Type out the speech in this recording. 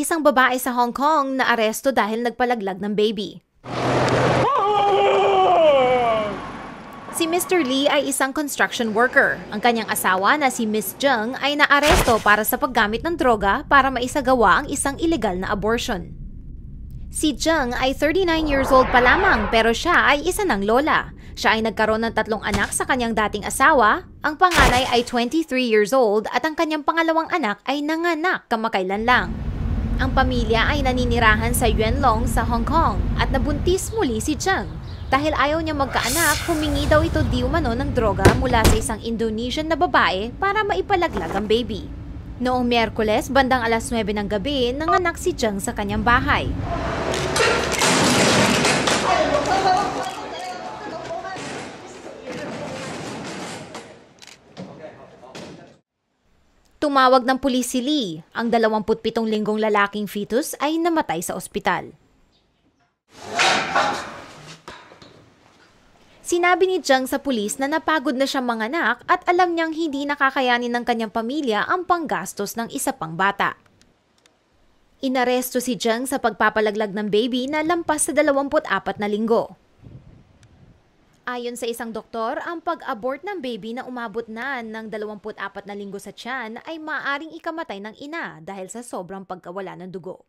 Isang babae sa Hong Kong na aresto dahil nagpalaglag ng baby. Si Mr. Lee ay isang construction worker. Ang kanyang asawa na si Miss Jung ay naaresto para sa paggamit ng droga para maisagawa ang isang illegal na abortion. Si Jung ay 39 years old pa lamang pero siya ay isa ng lola. Siya ay nagkaroon ng tatlong anak sa kanyang dating asawa, ang panganay ay 23 years old at ang kanyang pangalawang anak ay nanganak kamakailan lang. Ang pamilya ay naninirahan sa Yuanlong sa Hong Kong at nabuntis muli si Jung. Dahil ayaw niya magkaanak, humingi daw ito di umano ng droga mula sa isang Indonesian na babae para maipalaglag ang baby. Noong Miyerkules, bandang alas 9 ng gabi, nanganak si Jung sa kanyang bahay. Tumawag ng pulis si Lee. Ang 27 linggong lalaking fetus ay namatay sa ospital. Sinabi ni Jung sa pulis na napagod na siyang manganak at alam niyang hindi nakakayanin ng kanyang pamilya ang panggastos ng isa pang bata. Inaresto si Jung sa pagpapalaglag ng baby na lampas sa 24 na linggo. Ayon sa isang doktor, ang pag-abort ng baby na umabot na ng 24 na linggo sa tiyan ay maaring ikamatay ng ina dahil sa sobrang pagkawala ng dugo.